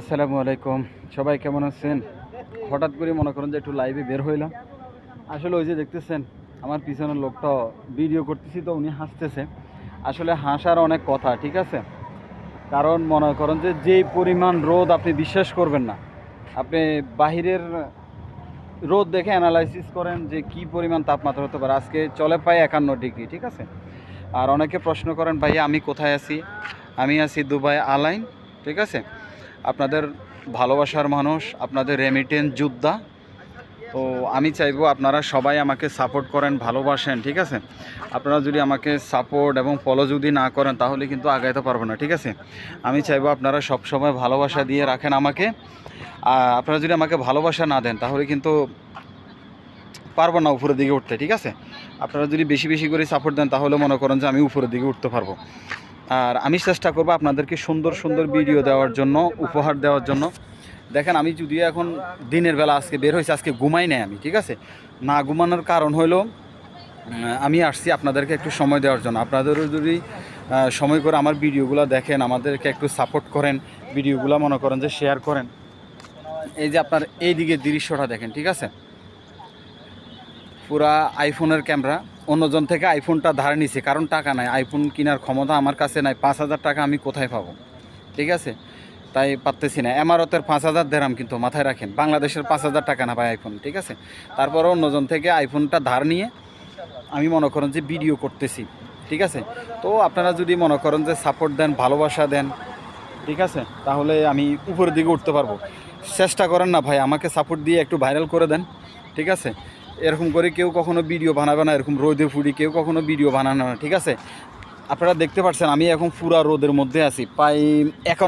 আসসালামু আলাইকুম। সবাই কেমন আছেন? হঠাৎ করে মনে করেন যে একটু লাইভে বের হইলাম। আসলে ওই যে দেখতেছেন, আমার পিছনের লোকটা ভিডিও করতেছি তো উনি হাসতেছে। আসলে হাসার অনেক কথা, ঠিক আছে? কারণ মনে করেন যে যেই পরিমাণ রোদ আপনি বিশ্বাস করবেন না। আপনি বাহিরের রোদ দেখে অ্যানালাইসিস করেন যে কি পরিমাণ তাপমাত্রা হতে পারে। আজকে চলে পায় একান্ন ডিগ্রি, ঠিক আছে? আর অনেকে প্রশ্ন করেন, ভাইয়া, আমি কোথায় আছি? আমি আছি দুবাই, আলাইন ঠিক আছে? আপনাদের ভালোবাসার মানুষ, আপনাদের রেমিটেন্স যোদ্ধা। তো আমি চাইব আপনারা সবাই আমাকে সাপোর্ট করেন, ভালোবাসেন, ঠিক আছে? আপনারা যদি আমাকে সাপোর্ট এবং ফলো যদি না করেন, তাহলে কিন্তু আগাইতে পারব না, ঠিক আছে? আমি চাইব আপনারা সব সময় ভালোবাসা দিয়ে রাখেন আমাকে। আপনারা যদি আমাকে ভালোবাসা না দেন, তাহলে কিন্তু পারব না উপরের দিকে উঠতে, ঠিক আছে? আপনারা যদি বেশি বেশি করে সাপোর্ট দেন, তাহলে মনে করেন যে আমি উপরের দিকে উঠতে পারব। আর আমি চেষ্টা করব আপনাদেরকে সুন্দর সুন্দর ভিডিও দেওয়ার জন্য, উপহার দেওয়ার জন্য। দেখেন, আমি যদিও এখন দিনের বেলা আজকে বের হয়েছে, আজকে ঘুমাই নাই আমি, ঠিক আছে? না ঘুমানোর কারণ হলো আমি আসছি আপনাদেরকে একটু সময় দেওয়ার জন্য। আপনাদেরও যদি সময় করে আমার ভিডিওগুলো দেখেন, আমাদেরকে একটু সাপোর্ট করেন ভিডিওগুলো মনে করেন যে শেয়ার করেন। এই যে আপনার এই দিকে দৃশ্যটা দেখেন, ঠিক আছে? পুরা আইফোনের ক্যামেরা। অন্যজন থেকে আইফোনটা ধার নিছে, কারণ টাকা নাই। আইফোন কেনার ক্ষমতা আমার কাছে নাই। পাঁচ হাজার টাকা আমি কোথায় পাবো? ঠিক আছে? তাই পারতেছি না। এমারতের পাঁচ হাজার দেরাম কিন্তু মাথায় রাখেন। বাংলাদেশের পাঁচ হাজার টাকা না পায় আইফোন, ঠিক আছে? তারপরে অন্যজন থেকে আইফোনটা ধার নিয়ে আমি মনে করেন যে ভিডিও করতেছি, ঠিক আছে? তো আপনারা যদি মনে করেন যে সাপোর্ট দেন, ভালোবাসা দেন, ঠিক আছে? তাহলে আমি উপরের দিকে উঠতে পারব। চেষ্টা করেন না ভাই, আমাকে সাপোর্ট দিয়ে একটু ভাইরাল করে দেন, ঠিক আছে? এরকম করে কেউ কখনো ভিডিও বানাবে না, এরকম রোদে ফুড়ি কেউ কখনো ভিডিও বানানো না, ঠিক আছে? আপনারা দেখতে পাচ্ছেন, আমি এখন পুরা রোদের মধ্যে আছি, প্রায় এখন